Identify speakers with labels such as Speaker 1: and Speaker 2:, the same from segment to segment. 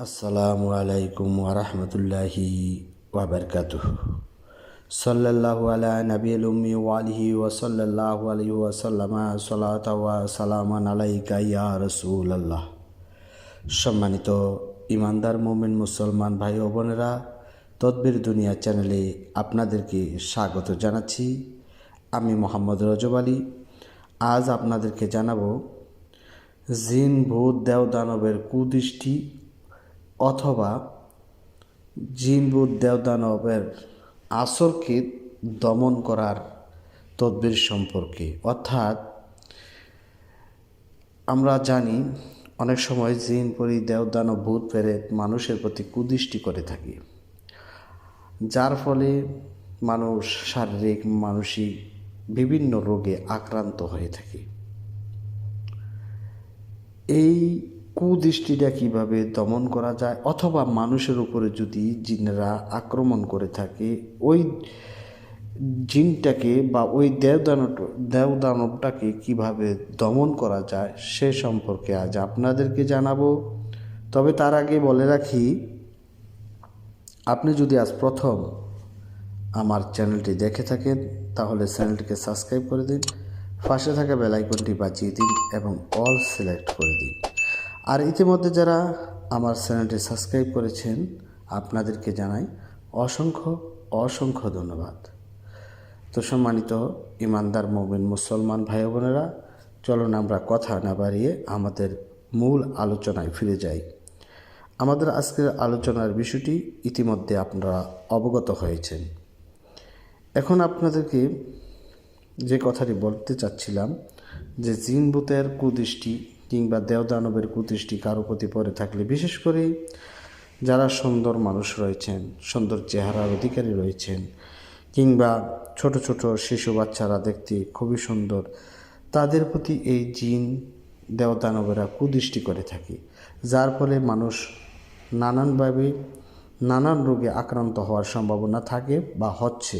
Speaker 1: আসসালামু আলাইকুম ওরহমতুল্লাহি ওবরকাতুহ সাল্লাল্লাহু আলা নবিল উম্মি ওয়ালিহি ওয়াসাল্লাল্লাহু আলাইহি ওয়াসাল্লামা সালাত সালামান রাসূলুল্লাহ। সম্মানিত ইমানদার মোমিন মুসলমান ভাই ও বোনেরা, তদবির দুনিয়া চ্যানেলে আপনাদেরকে স্বাগত জানাচ্ছি। আমি মোহাম্মদ রজব আলী। আজ আপনাদেরকে জানাব জিন, ভূত দেও দানবের কুদৃষ্টি অথবা জিন ভূত দেও দানবের আসরকে দমন করার তদবির সম্পর্কে। অর্থাৎ আমরা জানি, অনেক সময় জিন পরি দেও দানব ভূত প্রেত মানুষের প্রতি কুদৃষ্টি করে থাকে, যার ফলে মানুষ শারীরিক, মানসিক বিভিন্ন রোগে আক্রান্ত হয়ে থাকে। এই কুদৃষ্টিটা কীভাবে দমন করা যায়? অথবা মানুষের উপরে যদি জিনেরা আক্রমণ করে থাকে, ওই জিনটাকে বা ওই দেবদানব, দেবদানবটাকে কীভাবে দমন করা যায় সে সম্পর্কে আজ আপনাদেরকে জানাব। তবে তার আগে বলে রাখি, আপনি যদি আজ প্রথম আমার চ্যানেলটি দেখে থাকেন, তাহলে চ্যানেলটিকে সাবস্ক্রাইব করে দিন, পাশে থাকা বেল আইকনটি বাজিয়ে দিন এবং অল সিলেক্ট করে দিন। আর ইতিমধ্যে যারা আমার চ্যানেলটি সাবস্ক্রাইব করেছেন, আপনাদেরকে জানাই অসংখ্য অসংখ্য ধন্যবাদ। তো সম্মানিত ইমানদার মোমিন মুসলমান ভাই বোনেরা, চলুন আমরা কথা না বাড়িয়ে আমাদের মূল আলোচনায় ফিরে যাই। আমাদের আজকের আলোচনার বিষয়টি ইতিমধ্যে আপনারা অবগত হয়েছেন। এখন আপনাদেরকে যে কথাটি বলতে চাচ্ছিলাম, যে জিন কুদৃষ্টি কিংবা দেওদানবের কুদৃষ্টি কারও প্রতি পড়ে থাকলে, বিশেষ করে যারা সুন্দর মানুষ রয়েছেন, সুন্দর চেহারার অধিকারী রয়েছেন, কিংবা ছোট ছোট শিশু বাচ্চারা দেখতে খুবই সুন্দর, তাদের প্রতি এই জিন দেওদানবেরা কুদৃষ্টি করে থাকে, যার ফলে মানুষ নানানভাবে নানান রোগে আক্রান্ত হওয়ার সম্ভাবনা থাকে বা হচ্ছে।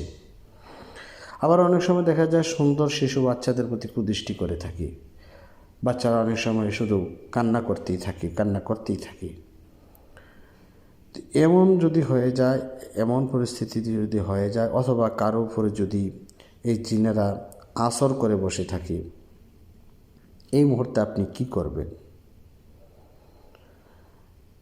Speaker 1: আবার অনেক সময় দেখা যায় সুন্দর শিশু বাচ্চাদের প্রতি কুদৃষ্টি করে থাকি। বাচ্চারা অনেক সময় শুধু কান্না করতেই থাকে, কান্না করতেই থাকে। এমন যদি হয়ে যায়, এমন পরিস্থিতি যদি হয়ে যায়, অথবা কারও উপরে যদি এই জিনেরা আসর করে বসে থাকে, এই মুহূর্তে আপনি কি করবেন?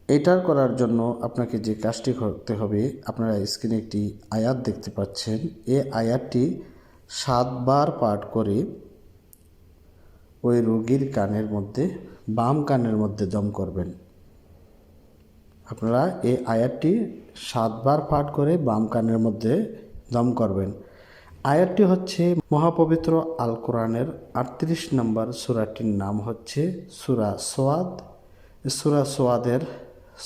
Speaker 1: এটার করার জন্য আপনাকে যে কাজটি করতে হবে, আপনারা স্ক্রিনে একটি আয়াত দেখতে পাচ্ছেন। এই আয়াতটি সাতবার পাঠ করে ওই রোগীর কানের মধ্যে, বাম কানের মধ্যে দম করবেন। আপনারা এই আয়াতটি সাতবার পাঠ করে বাম কানের মধ্যে দম করবেন। আয়াতটি হচ্ছে মহাপবিত্র আল কোরআনের আটত্রিশ নম্বর সুরাটির নাম হচ্ছে সুরা সোয়াদ। সুরা সোয়াদের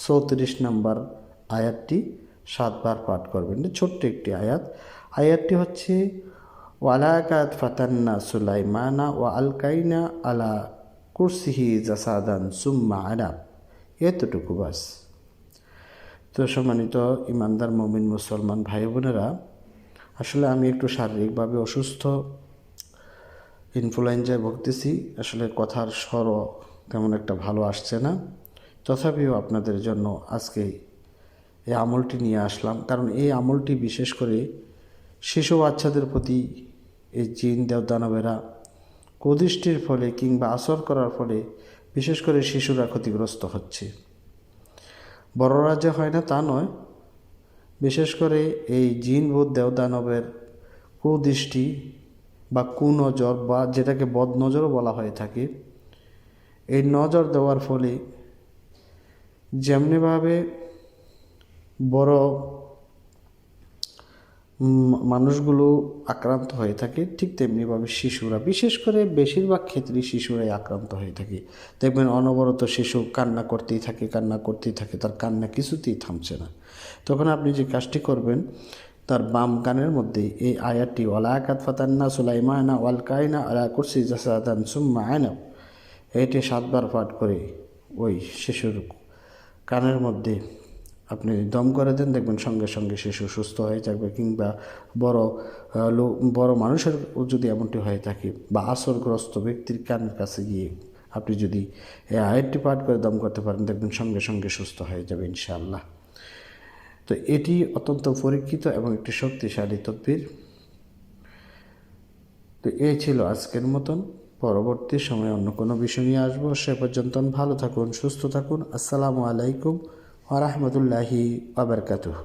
Speaker 1: চৌত্রিশ নম্বর আয়াতটি সাতবার পাঠ করবেন। ছোট্ট একটি আয়াত। আয়াতটি হচ্ছে ওয়ালাকাত ফাতান্না সুলাইমানা ও আলকাইনা আলা কুরসিহি জাসাদান সুম্মা আনাব এতটুকু বাস। তো সম্মানিত ইমানদার, মমিন, মুসলমান ভাই বোনেরা, আসলে আমি একটু শারীরিকভাবে অসুস্থ, ইনফ্লুয়েঞ্জায় ভুগতেছি, আসলে কথার স্বর তেমন একটা ভালো আসছে না। তথাপিও আপনাদের জন্য আজকে এই আমলটি নিয়ে আসলাম, কারণ এই আমলটি বিশেষ করে শিশু বাচ্চাদের প্রতি এই জিন দেবদানবেরা কুদৃষ্টির ফলে কিংবা আসর করার ফলে বিশেষ করে শিশুরা ক্ষতিগ্রস্ত হচ্ছে। বড়রা যে হয় না তা নয়। বিশেষ করে এই জিন বোধ দেবদানবের কুদৃষ্টি বা কুনজর বা যেটাকে বদনজরও বলা হয়ে থাকে, এই নজর দেওয়ার ফলে যেমনিভাবে বড় মানুষগুলো আক্রান্ত হয়ে থাকে ঠিক তেমনিভাবে শিশুরা, বিশেষ করে বেশিরভাগ ক্ষেত্রেই শিশুরাই আক্রান্ত হয়ে থাকে। দেখবেন অনবরত শিশু কান্না করতেই থাকে, কান্না করতেই থাকে, তার কান্না কিছুতেই থামছে না। তখন আপনি যে কাজটি করবেন, তার বাম কানের মধ্যে এই আয়াতটি ওয়ালাকাত ফাতান্না সুলাইমানা ওয়াল কায়না আলা কুরসি জাসাদান সুম্মা আয়না এটি সাতবার পাঠ করে ওই শিশুর কানের মধ্যে আপনি দম করে দেন, দেখবেন সঙ্গে সঙ্গে শিশু সুস্থ হয়ে যাবে কিংবা বড় লো, বড় মানুষের যদি এমনটি হয়ে থাকে বা আসরগ্রস্ত ব্যক্তির কানের কাছে গিয়ে আপনি যদি আয়াতটি পাঠ করে দম করতে পারেন, দেখবেন সঙ্গে সঙ্গে সুস্থ হয়ে যাবে ইনশাআল্লাহ। তো এটি অত্যন্ত পরীক্ষিত এবং একটি শক্তিশালী তদ্বির। তো এ ছিল আজকের মতন। পরবর্তী সময়ে অন্য কোনো বিষয় নিয়ে আসব। সে পর্যন্ত ভালো থাকুন, সুস্থ থাকুন। আসসালামু আলাইকুম। ওরহমতুল্লাহি আবরকাতুহ